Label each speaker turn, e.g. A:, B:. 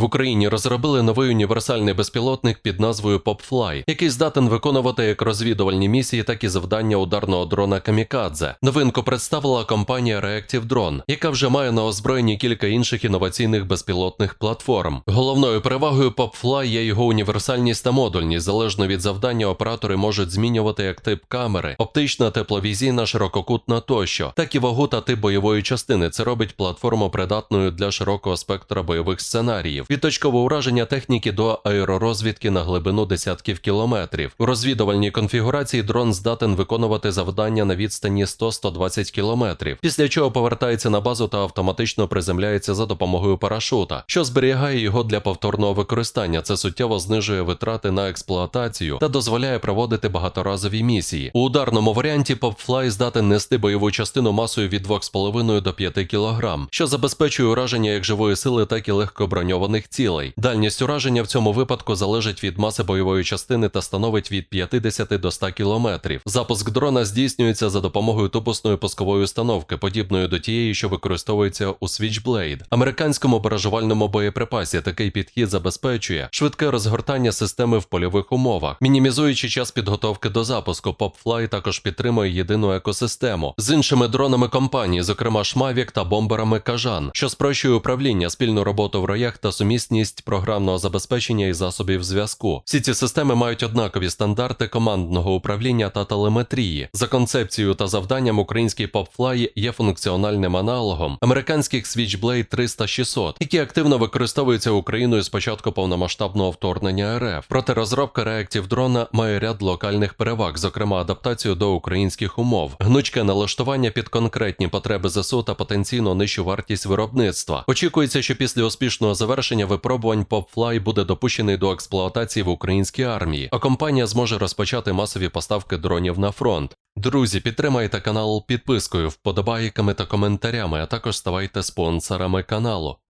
A: В Україні розробили новий універсальний безпілотник під назвою PopFly, який здатен виконувати як розвідувальні місії, так і завдання ударного дрона Камікадзе. Новинку представила компанія Reactive Drone, яка вже має на озброєнні кілька інших інноваційних безпілотних платформ. Головною перевагою PopFly є його універсальність та модульність. Залежно від завдання, оператори можуть змінювати як тип камери, оптична, тепловізійна, ширококутна тощо, так і вагу та тип бойової частини. Це робить платформу придатною для широкого спектра бойових сценаріїв. Від ураження техніки до аеророзвідки на глибину десятків кілометрів. У розвідувальній конфігурації дрон здатен виконувати завдання на відстані 100-120 кілометрів, після чого повертається на базу та автоматично приземляється за допомогою парашута, що зберігає його для повторного використання. Це суттєво знижує витрати на експлуатацію та дозволяє проводити багаторазові місії. У ударному варіанті PopFly здатен нести бойову частину масою від 2,5 до 5 кг, що забезпечує ураження як живої сили, так і легкоброньованих цілей. Дальність ураження в цьому випадку залежить від маси бойової частини та становить від 50 до 100 км. Запуск дрона здійснюється за допомогою тупусної пускової установки, подібної до тієї, що використовується у Switchblade. Американському баражувальному боєприпасі такий підхід забезпечує швидке розгортання системи в польових умовах, мінімізуючи час підготовки до запуску. PopFly також підтримує єдину екосистему з іншими дронами компанії, зокрема Шмавік та бомберами Кажан, що спрощує управління, спільну роботу в роях та сумісність програмного забезпечення і засобів зв'язку. Всі ці системи мають однакові стандарти командного управління та телеметрії. За концепцією та завданням український PopFly є функціональним аналогом американських Switchblade 300-600, які активно використовуються Україною з початку повномасштабного вторгнення РФ. Проте розробка реактів дрона має ряд локальних переваг, зокрема адаптацію до українських умов, гнучке налаштування під конкретні потреби ЗСУ та потенційно нижчу вартість виробництва. Очікується, що після успішного завершення випробувань PopFly буде допущений до експлуатації в українській армії, а компанія зможе розпочати масові поставки дронів на фронт. Друзі, підтримайте канал підпискою, вподобайками та коментарями, а також ставайте спонсорами каналу.